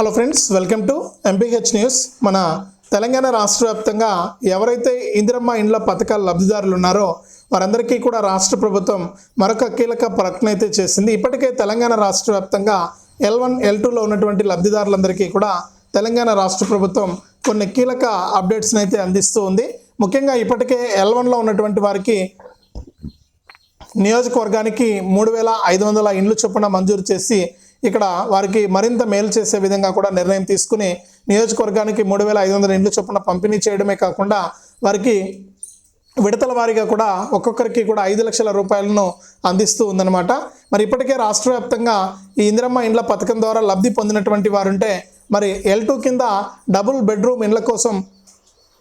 Hello friends welcome to MPH news మన తెలంగాణ రాష్ట్ర వ్యాప్తంగా ఎవరైతే ఇందిరమ్మ ఇండ్ల పథకాల లబ్ధిదారులు ఉన్నారో వారందరికీ కూడా రాష్ట్ర ప్రభుత్వం మరొక కీలక ప్రకటన అయితే చేసింది. ఇప్పటికే తెలంగాణ రాష్ట్ర వ్యాప్తంగా ఎల్ వన్ ఎల్ టూలో ఉన్నటువంటి లబ్ధిదారులందరికీ కూడా తెలంగాణ రాష్ట్ర ప్రభుత్వం కొన్ని కీలక అప్డేట్స్ని అయితే అందిస్తూ ఉంది. ముఖ్యంగా ఇప్పటికే ఎల్ వన్లో ఉన్నటువంటి వారికి నియోజకవర్గానికి మూడు వేల ఐదు వందల ఇండ్లు చొప్పున మంజూరు చేసి ఇక్కడ వారికి మరింత మేలు చేసే విధంగా కూడా నిర్ణయం తీసుకుని నియోజకవర్గానికి మూడు వేల ఐదు వందల ఇండ్లు చొప్పున పంపిణీ చేయడమే కాకుండా వారికి విడతల వారీగా కూడా ఒక్కొక్కరికి కూడా ఐదు లక్షల రూపాయలను అందిస్తూ ఉందన్నమాట. మరి ఇప్పటికే రాష్ట్ర వ్యాప్తంగా ఈ ఇందిరమ్మ ఇండ్ల పథకం ద్వారా లబ్ధి పొందినటువంటి వారుంటే మరి ఎల్ టూ కింద డబుల్ బెడ్రూమ్ ఇండ్ల కోసం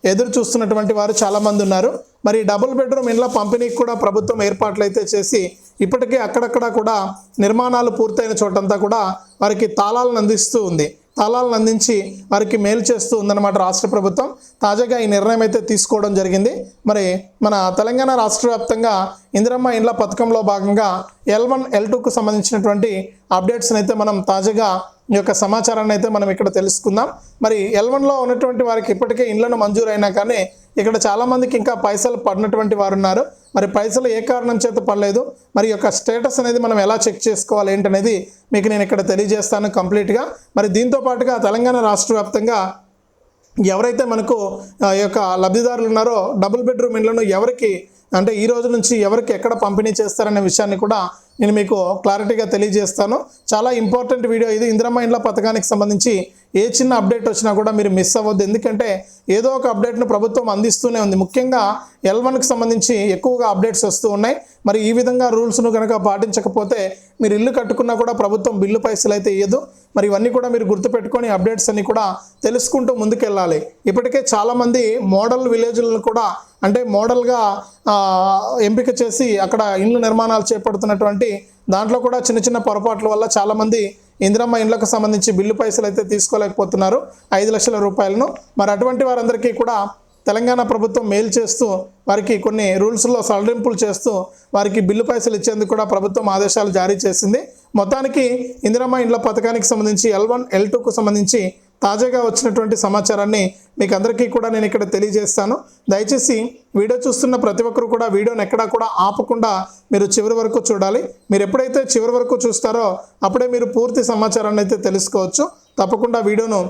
ఎదురు చూస్తున్నటువంటి వారు చాలామంది ఉన్నారు. మరి డబుల్ బెడ్రూమ్ ఇండ్ల పంపిణీకి కూడా ప్రభుత్వం ఏర్పాట్లు అయితే చేసి ఇప్పటికే అక్కడక్కడ కూడా నిర్మాణాలు పూర్తయిన చోటంతా కూడా వారికి తాళాలను అందిస్తూ ఉంది. తాళాలను అందించి వారికి మేలు చేస్తూ ఉందన్నమాట రాష్ట్ర ప్రభుత్వం. తాజాగా ఈ నిర్ణయం అయితే తీసుకోవడం జరిగింది. మరి మన తెలంగాణ రాష్ట్ర వ్యాప్తంగా ఇందిరమ్మ ఇండ్ల పథకంలో భాగంగా ఎల్ వన్ ఎల్ టూకు సంబంధించినటువంటి అప్డేట్స్ని అయితే మనం తాజాగా ఈ యొక్క సమాచారాన్ని అయితే మనం ఇక్కడ తెలుసుకుందాం. మరి ఎల్ వన్లో ఉన్నటువంటి వారికి ఇప్పటికే ఇండ్లను మంజూరైనా కానీ ఇక్కడ చాలామందికి ఇంకా పైసలు పడినటువంటి వారు ఉన్నారు. మరి పైసలు ఏ కారణం చేత పడలేదు? మరి యొక్క స్టేటస్ అనేది మనం ఎలా చెక్ చేసుకోవాలి ఏంటనేది మీకు నేను ఇక్కడ తెలియజేస్తాను కంప్లీట్గా మరి దీంతో పాటుగా తెలంగాణ రాష్ట్ర వ్యాప్తంగా ఎవరైతే మనకు ఆ యొక్క లబ్ధిదారులు ఉన్నారో డబుల్ బెడ్రూమ్ ఇండ్లను ఎవరికి అంటే ఈ రోజు నుంచి ఎవరికి ఎక్కడ పంపిణీ చేస్తారనే విషయాన్ని కూడా నేను మీకు క్లారిటీగా తెలియజేస్తాను. చాలా ఇంపార్టెంట్ వీడియో ఇది. ఇందిరమ్మ ఇండ్ల పథకానికి సంబంధించి ఏ చిన్న అప్డేట్ వచ్చినా కూడా మీరు మిస్ అవ్వద్దు. ఎందుకంటే ఏదో ఒక అప్డేట్ను ప్రభుత్వం అందిస్తూనే ఉంది. ముఖ్యంగా ఎల్ వన్కి సంబంధించి ఎక్కువగా అప్డేట్స్ వస్తూ ఉన్నాయి. మరి ఈ విధంగా రూల్స్ను కనుక పాటించకపోతే మీరు ఇల్లు కట్టుకున్నా కూడా ప్రభుత్వం బిల్లు పైసలు అయితే ఇయ్యదు. మరి ఇవన్నీ కూడా మీరు గుర్తుపెట్టుకొని అప్డేట్స్ అన్ని కూడా తెలుసుకుంటూ ముందుకెళ్ళాలి. ఇప్పటికే చాలామంది మోడల్ విలేజ్లను కూడా అంటే మోడల్గా ఎంపిక చేసి అక్కడ ఇండ్ల నిర్మాణాలు చేపడుతున్నటువంటి దాంట్లో కూడా చిన్న చిన్న పొరపాట్ల వల్ల చాలామంది ఇందిరమ్మ ఇండ్లకు సంబంధించి బిల్లు పైసలు అయితే తీసుకోలేకపోతున్నారు. ఐదు లక్షల రూపాయలను. మరి అటువంటి వారందరికీ కూడా తెలంగాణ ప్రభుత్వం మేలు చేస్తూ వారికి కొన్ని రూల్స్లో సడలింపులు చేస్తూ వారికి బిల్లు పైసలు ఇచ్చేందుకు కూడా ప్రభుత్వం ఆదేశాలు జారీ చేసింది. మొత్తానికి ఇందిరమ్మ ఇండ్ల పథకానికి సంబంధించి ఎల్ వన్ ఎల్ టూకు సంబంధించి తాజాగా వచ్చినటువంటి సమాచారాన్ని మీకు అందరికీ కూడా నేను ఇక్కడ తెలియజేస్తాను. దయచేసి వీడియో చూస్తున్న ప్రతి ఒక్కరు కూడా వీడియోని ఎక్కడా కూడా ఆపకుండా మీరు చివరి వరకు చూడాలి. మీరు ఎప్పుడైతే చివరి వరకు చూస్తారో అప్పుడే మీరు పూర్తి సమాచారాన్ని అయితే తెలుసుకోవచ్చు. తప్పకుండా వీడియోను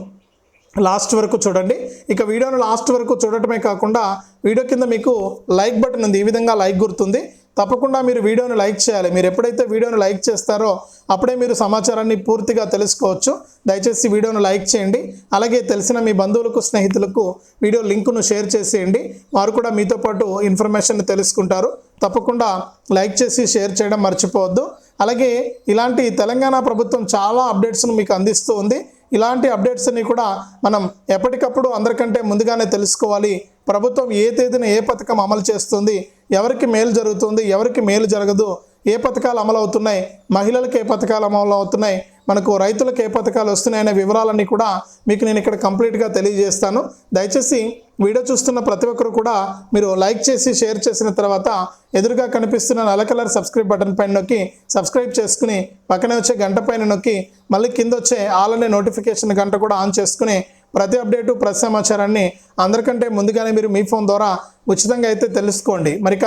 లాస్ట్ వరకు చూడండి. ఇక వీడియోను లాస్ట్ వరకు చూడటమే కాకుండా వీడియో కింద మీకు లైక్ బటన్ ఉంది. ఈ విధంగా లైక్ గుర్తుంది. తప్పకుండా మీరు వీడియోను లైక్ చేయాలి. మీరు ఎప్పుడైతే వీడియోను లైక్ చేస్తారో అప్పుడే మీరు సమాచారాన్ని పూర్తిగా తెలుసుకోవచ్చు. దయచేసి వీడియోను లైక్ చేయండి. అలాగే తెలిసిన మీ బంధువులకు స్నేహితులకు వీడియో లింకును షేర్ చేసేయండి. వారు కూడా మీతో పాటు ఇన్ఫర్మేషన్ తెలుసుకుంటారు. తప్పకుండా లైక్ చేసి షేర్ చేయడం మర్చిపోవద్దు. అలాగే ఇలాంటి తెలంగాణ ప్రభుత్వం చాలా అప్డేట్స్ను మీకు అందిస్తూ ఉంది. ఇలాంటి అప్డేట్స్ని కూడా మనం ఎప్పటికప్పుడు అందరికంటే ముందుగానే తెలుసుకోవాలి. ప్రభుత్వం ఏ తేదీన ఏ పథకం అమలు చేస్తుంది ఎవరికి మేలు జరుగుతుంది ఎవరికి మేలు జరగదు ఏ పథకాలు అమలు అవుతున్నాయి మహిళలకు ఏ పథకాలు అమలు అవుతున్నాయి మనకు రైతులకు ఏ పథకాలు వస్తున్నాయనే వివరాలన్నీ కూడా మీకు నేను ఇక్కడ కంప్లీట్గా తెలియజేస్తాను. దయచేసి వీడియో చూస్తున్న ప్రతి ఒక్కరు కూడా మీరు లైక్ చేసి షేర్ చేసిన తర్వాత ఎదురుగా కనిపిస్తున్న నల్ల కలర్ సబ్స్క్రైబ్ బటన్ పైన నొక్కి సబ్స్క్రైబ్ చేసుకుని పక్కనే వచ్చే గంట పైన నొక్కి మళ్ళీ కింద వచ్చే ఆల్ అనే నోటిఫికేషన్ గంట కూడా ఆన్ చేసుకుని ప్రతి అప్డేటు ప్రతి సమాచారాన్ని అందరికంటే ముందుగానే మీరు మీ ఫోన్ ద్వారా ఉచితంగా అయితే తెలుసుకోండి. మరిక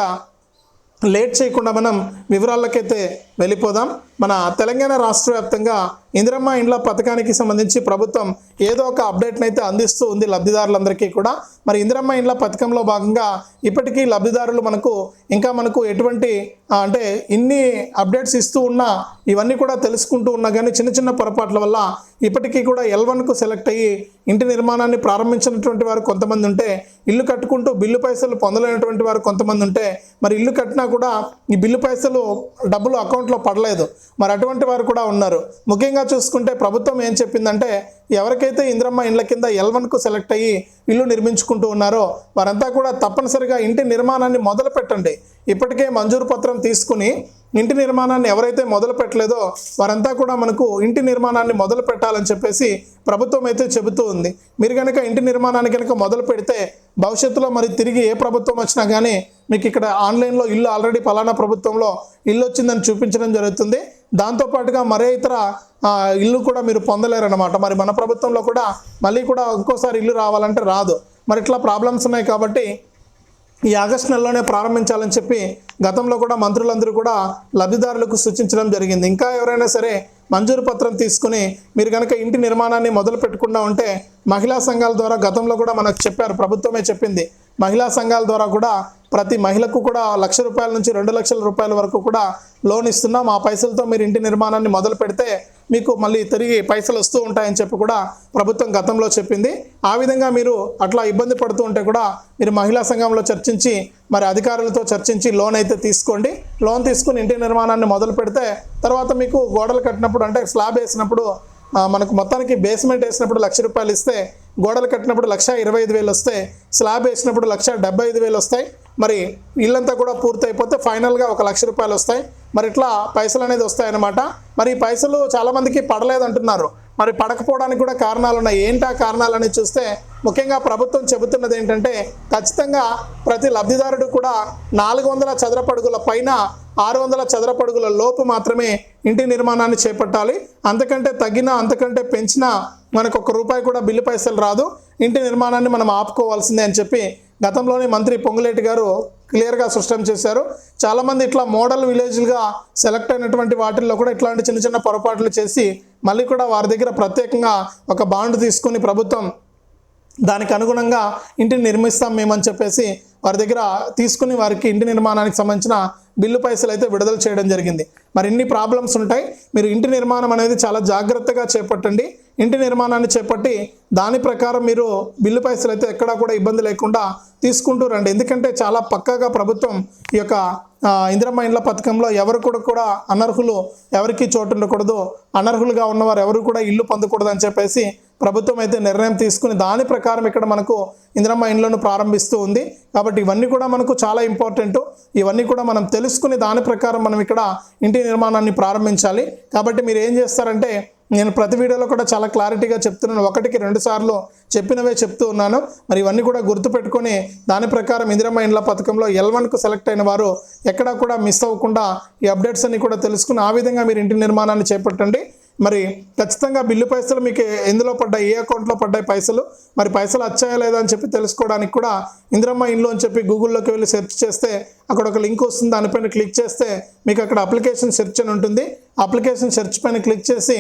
లేట్ చేయకుండా మనం వివరాలకైతే వెళ్ళిపోదాం. మన తెలంగాణ రాష్ట్ర వ్యాప్తంగా ఇందిరమ్మ ఇండ్ల పథకానికి సంబంధించి ప్రభుత్వం ఏదో ఒక అప్డేట్ని అయితే అందిస్తూ ఉంది లబ్ధిదారులందరికీ కూడా. మరి ఇందిరమ్మ ఇండ్ల పథకంలో భాగంగా ఇప్పటికీ లబ్ధిదారులు మనకు ఇంకా మనకు ఎటువంటి అంటే ఇన్ని అప్డేట్స్ ఇస్తూ ఉన్నా ఇవన్నీ కూడా తెలుసుకుంటూ ఉన్నా కానీ చిన్న చిన్న పొరపాట్ల వల్ల ఇప్పటికీ కూడా ఎల్ వన్కు సెలెక్ట్ అయ్యి ఇంటి నిర్మాణాన్ని ప్రారంభించినటువంటి వారు కొంతమంది ఉంటే ఇల్లు కట్టుకుంటూ బిల్లు పైసలు పొందలేనటువంటి వారు కొంతమంది ఉంటే మరి ఇల్లు కట్టినా కూడా ఈ బిల్లు పైసలు డబ్బులు అకౌంట్లో పడలేదు. మరి అటువంటి వారు కూడా ఉన్నారు. ముఖ్యంగా చూసుకుంటే ప్రభుత్వం ఏం చెప్పిందంటే ఎవరికైతే ఇంద్రమ్మ ఇండ్ల కింద ఎల్ వన్కు సెలెక్ట్ అయ్యి ఇల్లు నిర్మించుకుంటూ ఉన్నారో వారంతా కూడా తప్పనిసరిగా ఇంటి నిర్మాణాన్ని మొదలు పెట్టండి. ఇప్పటికే మంజూరు పత్రం తీసుకుని ఇంటి నిర్మాణాన్ని ఎవరైతే మొదలు పెట్టలేదో వారంతా కూడా మనకు ఇంటి నిర్మాణాన్ని మొదలు పెట్టాలని చెప్పేసి ప్రభుత్వం అయితే చెబుతూ ఉంది. మీరు కనుక ఇంటి నిర్మాణాన్ని కనుక మొదలు పెడితే భవిష్యత్తులో మరి తిరిగి ఏ ప్రభుత్వం వచ్చినా కానీ మీకు ఇక్కడ ఆన్లైన్లో ఇల్లు ఆల్రెడీ పలానా ప్రభుత్వంలో ఇల్లు వచ్చిందని చూపించడం జరుగుతుంది. దాంతోపాటుగా మరే ఇతర ఇల్లు కూడా మీరు పొందలేరన్నమాట. మరి మన ప్రభుత్వంలో కూడా మళ్ళీ కూడా ఇంకోసారి ఇల్లు రావాలంటే రాదు. మరి ఇట్లా ప్రాబ్లమ్స్ ఉన్నాయి కాబట్టి ఈ ఆగస్టు నెలలోనే ప్రారంభించాలని చెప్పి గతంలో కూడా మంత్రులందరూ కూడా లబ్ధిదారులకు సూచించడం జరిగింది. ఇంకా ఎవరైనా సరే మంజూరు పత్రం తీసుకుని మీరు కనుక ఇంటి నిర్మాణాన్ని మొదలు పెట్టకుండా ఉంటే మహిళా సంఘాల ద్వారా గతంలో కూడా మనకు చెప్పారు ప్రభుత్వమే చెప్పింది. మహిళా సంఘాల ద్వారా కూడా ప్రతి మహిళకు కూడా లక్ష రూపాయల నుంచి రెండు లక్షల రూపాయల వరకు కూడా లోన్ ఇస్తున్నాం. ఆ పైసలతో మీరు ఇంటి నిర్మాణాన్ని మొదలు పెడితే మీకు మళ్ళీ తిరిగి పైసలు వస్తూ ఉంటాయని చెప్పి కూడా ప్రభుత్వం గతంలో చెప్పింది. ఆ విధంగా మీరు అట్లా ఇబ్బంది పడుతూ ఉంటే కూడా మీరు మహిళా సంఘంలో చర్చించి మరి అధికారులతో చర్చించి లోన్ అయితే తీసుకోండి. లోన్ తీసుకుని ఇంటి నిర్మాణాన్ని మొదలు పెడితే తర్వాత మీకు గోడలు కట్టినప్పుడు అంటే స్లాబ్ వేసినప్పుడు మనకు మొత్తానికి బేస్మెంట్ వేసినప్పుడు లక్ష రూపాయలు ఇస్తే గోడలు కట్టినప్పుడు లక్ష ఇరవై ఐదు వేలు వస్తాయి స్లాబ్ వేసినప్పుడు లక్ష డెబ్బై ఐదు వేలు వస్తాయి. మరి ఇల్లంతా కూడా పూర్తి అయిపోతే ఫైనల్గా ఒక లక్ష రూపాయలు వస్తాయి. మరి ఇట్లా పైసలు అనేది వస్తాయన్నమాట. మరి ఈ పైసలు చాలామందికి పడలేదంటున్నారు మరి పడకపోవడానికి కూడా కారణాలు ఉన్నాయి. ఏంటా కారణాలని చూస్తే ముఖ్యంగా ప్రభుత్వం చెబుతున్నది ఏంటంటే ఖచ్చితంగా ప్రతి లబ్ధిదారుడు కూడా నాలుగు వందల చదరపడుగుల పైన ఆరు వందల చదరపడుగుల లోపు మాత్రమే ఇంటి నిర్మాణాన్ని చేపట్టాలి. అంతకంటే తగ్గిన అంతకంటే పెంచినా మనకు ఒక రూపాయి కూడా బిల్లు పైసలు రాదు. ఇంటి నిర్మాణాన్ని మనం ఆపుకోవాల్సిందే అని చెప్పి గతంలోనే మంత్రి పొంగులేటి గారు క్లియర్గా స్పష్టం చేశారు. చాలామంది ఇట్లా మోడల్ విలేజ్లుగా సెలెక్ట్ అయినటువంటి వాటిల్లో కూడా ఇట్లాంటి చిన్న చిన్న పొరపాట్లు చేసి మళ్ళీ కూడా వారి దగ్గర ప్రత్యేకంగా ఒక బాండ్ తీసుకుని ప్రభుత్వం దానికి అనుగుణంగా ఇంటిని నిర్మిస్తాం మేమని చెప్పేసి వారి దగ్గర తీసుకుని వారికి ఇంటి నిర్మాణానికి సంబంధించిన బిల్లు పైసలు అయితే విడుదల చేయడం జరిగింది. మరి ఇన్ని ప్రాబ్లమ్స్ ఉంటాయి. మీరు ఇంటి నిర్మాణం అనేది చాలా జాగ్రత్తగా చేపట్టండి. ఇంటి నిర్మాణాన్ని చేపట్టి దాని ప్రకారం మీరు బిల్లు పైసలు అయితే ఎక్కడా కూడా ఇబ్బంది లేకుండా తీసుకుంటూ రండి. ఎందుకంటే చాలా పక్కాగా ప్రభుత్వం ఈ యొక్క ఇందిరమ్మ ఇండ్ల పథకంలో ఎవరు కూడా కూడా అనర్హులు ఎవరికి చోటు ఉండకూడదు. అనర్హులుగా ఉన్నవారు ఎవరు కూడా ఇల్లు పొందకూడదు అని చెప్పేసి ప్రభుత్వం అయితే నిర్ణయం తీసుకుని దాని ప్రకారం ఇక్కడ మనకు ఇందిరమ్మ ఇండ్లను ప్రారంభిస్తూ ఉంది. కాబట్టి ఇవన్నీ కూడా మనకు చాలా ఇంపార్టెంట్. ఇవన్నీ కూడా మనం తెలుసుకుని దాని ప్రకారం మనం ఇక్కడ ఇంటి నిర్మాణాన్ని ప్రారంభించాలి. కాబట్టి మీరు ఏం చేస్తారంటే నేను ప్రతి వీడియోలో కూడా చాలా క్లారిటీగా చెప్తున్నాను. ఒకటికి రెండు సార్లు చెప్పినవే చెప్తూ ఉన్నాను. మరి ఇవన్నీ కూడా గుర్తుపెట్టుకొని దాని ప్రకారం ఇందిరమ్మ ఇండ్ల పథకంలో ఎల్ వన్కు సెలెక్ట్ అయిన వారు ఎక్కడా కూడా మిస్ అవ్వకుండా ఈ అప్డేట్స్ అన్ని కూడా తెలుసుకుని ఆ విధంగా మీరు ఇంటి నిర్మాణాన్ని చేపట్టండి. మరి ఖచ్చితంగా బిల్లు పైసలు మీకు ఎందులో పడ్డాయి? ఏ అకౌంట్లో పడ్డాయి పైసలు? మరి పైసలు వచ్చాయా లేదా అని చెప్పి తెలుసుకోవడానికి కూడా ఇందిరమ్మ ఇండ్లు అని చెప్పి గూగుల్లోకి వెళ్ళి సెర్చ్ చేస్తే అక్కడ ఒక లింక్ వస్తుంది. దానిపైన క్లిక్ చేస్తే మీకు అక్కడ అప్లికేషన్ సెర్చ్ అని ఉంటుంది. అప్లికేషన్ సెర్చ్ పైన క్లిక్ చేసి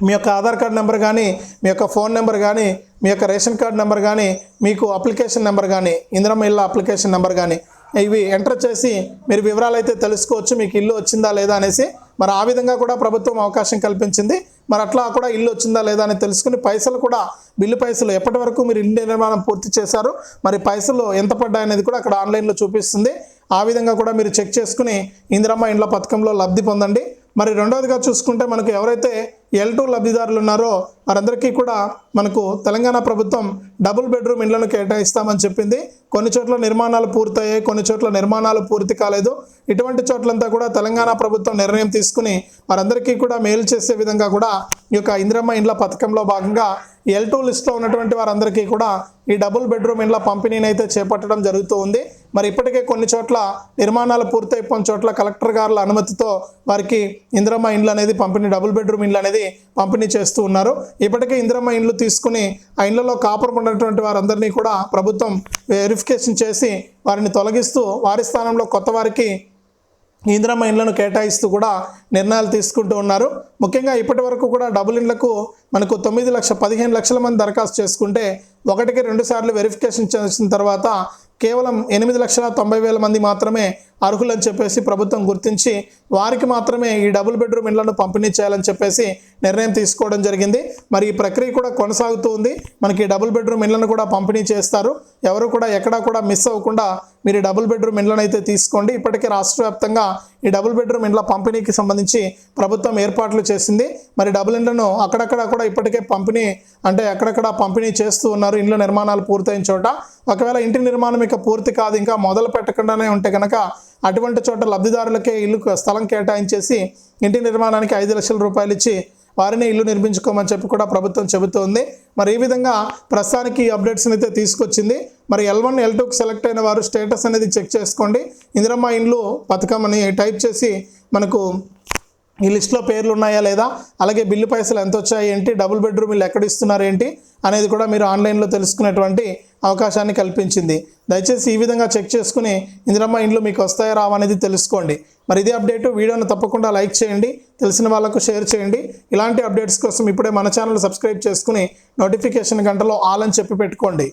మీ యొక్క ఆధార్ కార్డ్ నెంబర్ కానీ మీ యొక్క ఫోన్ నెంబర్ కానీ మీ యొక్క రేషన్ కార్డ్ నెంబర్ కానీ మీకు అప్లికేషన్ నెంబర్ కానీ ఇందిరమ్మ ఇళ్ళ అప్లికేషన్ నెంబర్ కానీ ఇవి ఎంటర్ చేసి మీరు వివరాలు అయితే తెలుసుకోవచ్చు. మీకు ఇల్లు వచ్చిందా లేదా అనేసి మరి ఆ విధంగా కూడా ప్రభుత్వం అవకాశం కల్పించింది. మరి అట్లా కూడా ఇల్లు వచ్చిందా లేదా అని తెలుసుకుని పైసలు కూడా బిల్లు పైసలు ఎప్పటి వరకు మీరు ఇల్లు నిర్మాణం పూర్తి చేశారు మరి పైసలు ఎంత పడ్డాయి అనేది కూడా అక్కడ ఆన్లైన్లో చూపిస్తుంది. ఆ విధంగా కూడా మీరు చెక్ చేసుకుని ఇందిరమ్మ ఇండ్ల పథకంలో లబ్ధి పొందండి. మరి రెండవదిగా చూసుకుంటే మనకు ఎవరైతే ఎల్ టూ లబ్ధిదారులు ఉన్నారో వారందరికీ కూడా మనకు తెలంగాణ ప్రభుత్వం డబుల్ బెడ్రూమ్ ఇండ్లను కేటాయిస్తామని చెప్పింది. కొన్ని చోట్ల నిర్మాణాలు పూర్తయ్యాయి కొన్ని చోట్ల నిర్మాణాలు పూర్తి కాలేదు. ఇటువంటి చోట్లంతా కూడా తెలంగాణ ప్రభుత్వం నిర్ణయం తీసుకుని వారందరికీ కూడా మేలు చేసే విధంగా కూడా ఈ యొక్క ఇందిరమ్మ ఇండ్ల పథకంలో భాగంగా ఎల్ టూ లిస్ట్లో ఉన్నటువంటి వారందరికీ కూడా ఈ డబుల్ బెడ్రూమ్ ఇండ్ల పంపిణీని అయితే చేపట్టడం జరుగుతూ ఉంది. మరి ఇప్పటికే కొన్ని చోట్ల నిర్మాణాలు పూర్తయిపోయిన చోట్ల కలెక్టర్ గారుల అనుమతితో వారికి ఇందిరమ్మ ఇండ్లు అనేది పంపిణీ డబుల్ బెడ్రూమ్ ఇండ్లు అనేది పంపిణీ చేస్తూ ఉన్నారు. ఇప్పటికే ఇందిరమ్మ ఇండ్లు తీసుకుని ఆ ఇండ్లలో కాపురం ఉన్నటువంటి వారందరినీ కూడా ప్రభుత్వం వెరిఫికేషన్ చేసి వారిని తొలగిస్తూ వారి స్థానంలో కొత్త వారికి ఇందిరమ్మ ఇండ్లను కేటాయిస్తూ కూడా నిర్ణయాలు తీసుకుంటూ ఉన్నారు. ముఖ్యంగా ఇప్పటి వరకు కూడా డబుల్ ఇండ్లకు మనకు తొమ్మిది లక్ష పదిహేను లక్షల మంది దరఖాస్తు చేసుకుంటే ఒకటికి రెండు సార్లు వెరిఫికేషన్ చేసిన తర్వాత కేవలం ఎనిమిది లక్షల తొంభై వేల మంది మాత్రమే అర్హులని చెప్పేసి ప్రభుత్వం గుర్తించి వారికి మాత్రమే ఈ డబుల్ బెడ్రూమ్ ఇళ్ళను పంపిణీ చేయాలని చెప్పేసి నిర్ణయం తీసుకోవడం జరిగింది. మరి ఈ ప్రక్రియ కూడా కొనసాగుతూ ఉంది. మనకి డబుల్ బెడ్రూమ్ ఇండ్లను కూడా పంపిణీ చేస్తారు. ఎవరు కూడా ఎక్కడా కూడా మిస్ అవ్వకుండా మీరు డబుల్ బెడ్రూమ్ ఇళ్ళను అయితే తీసుకోండి. ఇప్పటికే రాష్ట్ర వ్యాప్తంగా ఈ డబుల్ బెడ్రూమ్ ఇండ్ల పంపిణీకి సంబంధించి ప్రభుత్వం ఏర్పాట్లు చేసింది. మరి డబుల్ ఇండ్లను అక్కడక్కడ కూడా ఇప్పటికే పంపిణీ అంటే అక్కడక్కడ పంపిణీ చేస్తూ ఉన్నారు. ఇండ్ల నిర్మాణాలు పూర్తయిన చోట. ఒకవేళ ఇంటి నిర్మాణం ఇక పూర్తి కాదు ఇంకా మొదలు పెట్టకుండానే ఉంటే కనుక అటువంటి చోట లబ్ధిదారులకే ఇల్లు స్థలం కేటాయించేసి ఇంటి నిర్మాణానికి ఐదు లక్షల రూపాయలు ఇచ్చి వారిని ఇల్లు నిర్మించుకోమని చెప్పి కూడా ప్రభుత్వం చెబుతోంది. మరి ఈ విధంగా ప్రస్తుతానికి ఈ అప్డేట్స్ని అయితే తీసుకొచ్చింది. మరి ఎల్ వన్ ఎల్ టూకి సెలెక్ట్ అయిన వారు స్టేటస్ అనేది చెక్ చేసుకోండి. ఇందిరమ్మ ఇండ్లు పథకం అని టైప్ చేసి మనకు ఈ లిస్ట్లో పేర్లు ఉన్నాయా లేదా? అలాగే బిల్లు పైసలు ఎంత వచ్చాయి ఏంటి? డబుల్ బెడ్రూమ్ ఇల్లు ఎక్కడ ఇస్తున్నారు ఏంటి? అనేది కూడా మీరు ఆన్లైన్లో తెలుసుకునేటువంటి అవకాశాన్ని కల్పించింది. దయచేసి ఈ విధంగా చెక్ చేసుకుని ఇందిరమ్మ ఇండ్లు మీకు వస్తాయా రావా అనేది తెలుసుకోండి. మరి ఇదే అప్డేట్. వీడియోను తప్పకుండా లైక్ చేయండి. తెలిసిన వాళ్ళకు షేర్ చేయండి. ఇలాంటి అప్డేట్స్ కోసం ఇప్పుడే మన ఛానల్ సబ్స్క్రైబ్ చేసుకుని నోటిఫికేషన్ గంటలో ఆల్ అని చెప్పి పెట్టుకోండి.